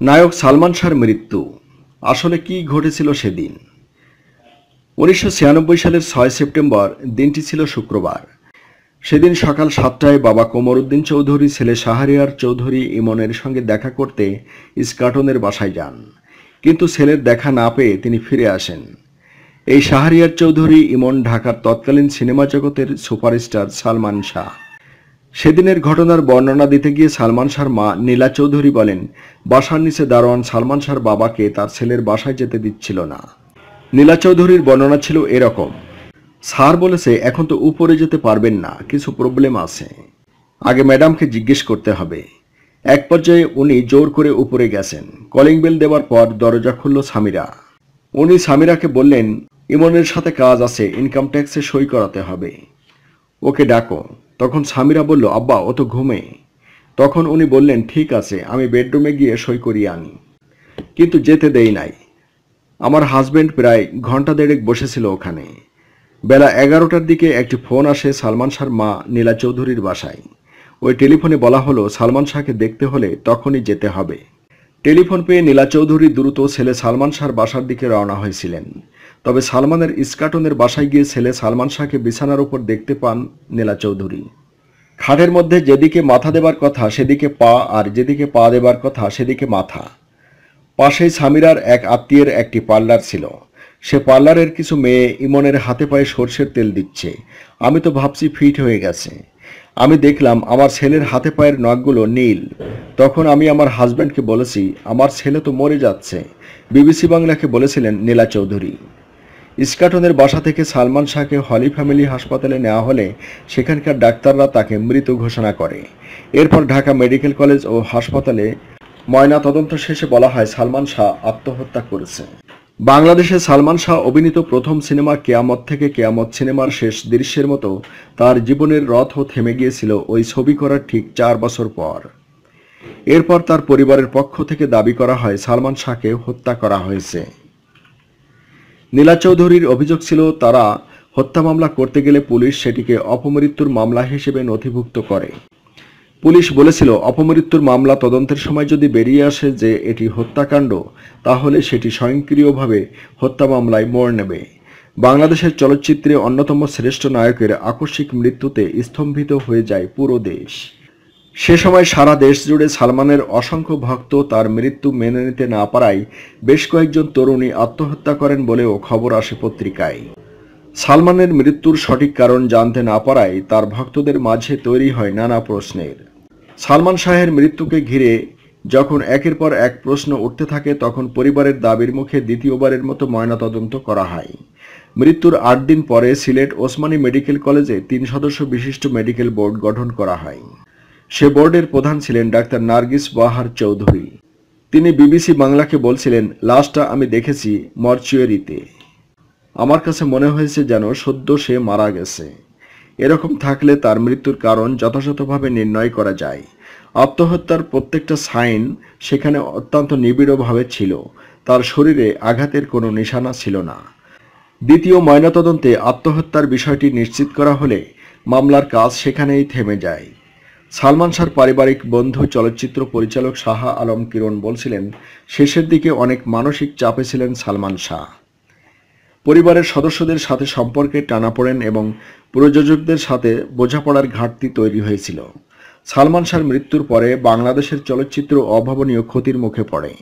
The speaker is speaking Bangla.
নায়ক সালমান শাহর মৃত্যু। আসলে কি ঘটেছিল সেদিন? উনিশশো ছিয়ানব্বই সালের ছয় সেপ্টেম্বর, দিনটি ছিল শুক্রবার। সেদিন সকাল সাতটায় বাবা কোমরউদ্দিন চৌধুরী, ছেলে শাহরিয়ার চৌধুরী ইমনের সঙ্গে দেখা করতে ইস্কাটনের বাসায় যান। কিন্তু ছেলের দেখা না পেয়ে তিনি ফিরে আসেন। এই শাহরিয়ার চৌধুরী, ইমন ঢাকার তৎকালীন সিনেমা জগতের সুপারস্টার সালমান শাহ। সেদিনের ঘটনার বর্ণনা দিতে গিয়ে সালমান শাহর মা নীলা চৌধুরী বলেন, বাসার নিচে দারোয়ান সালমান শাহর বাবাকে তার ছেলের বাসায় যেতে দিচ্ছিল না। নীলা চৌধুরীর বর্ণনা ছিল এরকম, স্যার বলেছে এখন তো উপরে যেতে পারবেন না, কিছু প্রবলেম আছে। আগে ম্যাডামকে জিজ্ঞেস করতে হবে। এক পর্যায়ে উনি জোর করে উপরে গেছেন। কলিং বেল দেওয়ার পর দরজা খুলল সামিরা। উনি সামিরাকে বললেন, ইমনের সাথে কাজ আছে, ইনকাম ট্যাক্সে সই করাতে হবে। ওকে ডাকো। তখন সামিরা বলল, আব্বা, ও তো ঘুমে। তখন উনি বললেন, ঠিক আছে, আমি বেডরুমে গিয়ে সই করিয়ে আনি। কিন্তু যেতে দেই নাই। আমার হাজবেন্ড প্রায় ঘণ্টা দেড়েক বসেছিল ওখানে। বেলা এগারোটার দিকে একটি ফোন আসে সালমান শাহর মা নীলা চৌধুরীর বাসায়। ওই টেলিফোনে বলা হলো, সালমান শাহকে দেখতে হলে তখনই যেতে হবে। টেলিফোন পেয়ে নীলা চৌধুরী দ্রুত ছেলে সালমান শাহর বাসার দিকে রওনা হয়েছিলেন। তবে সালমানের ইস্কাটনের বাসায় গিয়ে ছেলে সালমান শাহকে বিছানার উপর দেখতে পান নীলা চৌধুরী। খাটের মধ্যে যেদিকে মাথা দেবার কথা, সেদিকে পা, আর যেদিকে পা দেবার কথা, সেদিকে মাথা। পাশেই সামিরার এক আত্মীয়ের একটি পার্লার ছিল। সে পার্লারের কিছু মেয়ে ইমনের হাতে পায়ে সর্ষের তেল দিচ্ছে। আমি তো ভাবছি ফিট হয়ে গেছে। আমি দেখলাম আমার ছেলের হাতে পায়ের নখগুলো নীল। তখন আমি আমার হাজব্যান্ডকে বলেছি, আমার ছেলে তো মরে যাচ্ছে। বিবিসি বাংলাকে বলেছিলেন নীলা চৌধুরী। ইস্কাটনের বাসা থেকে সালমান শাহকে হলি ফ্যামিলি হাসপাতালে নেওয়া হলে সেখানকার ডাক্তাররা তাকে মৃত ঘোষণা করে। এরপর ঢাকা মেডিকেল কলেজ ও হাসপাতালে ময়না তদন্ত শেষে বলা হয় সালমান শাহ আত্মহত্যা করেছে। বাংলাদেশে সালমান শাহ অভিনীত প্রথম সিনেমা কেয়ামত থেকে কেয়ামত সিনেমার শেষ দৃশ্যের মতো তার জীবনের রথও থেমে গিয়েছিল ওই ছবি করার ঠিক চার বছর পর। এরপর তার পরিবারের পক্ষ থেকে দাবি করা হয় সালমান শাহকে হত্যা করা হয়েছে। নীলা চৌধুরীর অভিযোগ ছিল, তারা হত্যা মামলা করতে গেলে পুলিশ সেটিকে অপমৃত্যুর মামলা হিসেবে নথিভুক্ত করে। পুলিশ বলেছিল, অপমৃত্যুর মামলা তদন্তের সময় যদি বেরিয়ে আসে যে এটি হত্যাকাণ্ড, তাহলে সেটি স্বয়ংক্রিয়ভাবে হত্যা মামলায় মোড় নেবে। বাংলাদেশের চলচ্চিত্রে অন্যতম শ্রেষ্ঠ নায়কের আকস্মিক মৃত্যুতে স্তম্ভিত হয়ে যায় পুরো দেশ। সে সময় সারা দেশ জুড়ে সালমানের অসংখ্য ভক্ত তার মৃত্যু মেনে নিতে না পারায় বেশ কয়েকজন তরুণী আত্মহত্যা করেন বলেও খবর আসে পত্রিকায়। সালমানের মৃত্যুর সঠিক কারণ জানতে না পারায় তার ভক্তদের মাঝে তৈরি হয় নানা প্রশ্নের। সালমান শাহের মৃত্যুকে ঘিরে যখন একের পর এক প্রশ্ন উঠতে থাকে, তখন পরিবারের দাবির মুখে দ্বিতীয়বারের মতো ময়নাতদন্ত করা হয়। মৃত্যুর আট দিন পরে সিলেট ওসমানী মেডিকেল কলেজে তিন সদস্য বিশিষ্ট মেডিকেল বোর্ড গঠন করা হয়। সে বোর্ডের প্রধান ছিলেন ডাক্তার নার্গিস বাহার চৌধুরী। তিনি বিবিসি বাংলাকে বলছিলেন, লাশটা আমি দেখেছি মর্চুয়ারিতে। আমার কাছে মনে হয়েছে যেন সদ্য সে মারা গেছে। এরকম থাকলে তার মৃত্যুর কারণ যথাযথভাবে নির্ণয় করা যায়। আত্মহত্যার প্রত্যেকটা সাইন সেখানে অত্যন্ত নিবিড়ভাবে ছিল। তার শরীরে আঘাতের কোনো নিশানা ছিল না। দ্বিতীয় ময়নাতদন্তে আত্মহত্যার বিষয়টি নিশ্চিত করা হলে মামলার কাজ সেখানেই থেমে যায়। সালমান শাহর পারিবারিক বন্ধু, চলচ্চিত্র পরিচালক শাহ আলম কিরণ বলছিলেন, শেষের দিকে অনেক মানসিক চাপে ছিলেন সালমান শাহ। পরিবারের সদস্যদের সাথে সম্পর্কে টানাপোড়েন এবং প্রযোজকদের সাথে বোঝাপড়ার ঘাটতি তৈরি হয়েছিল। সালমান শাহর মৃত্যুর পরে বাংলাদেশের চলচ্চিত্র অভাবনীয় ক্ষতির মুখে পড়ে।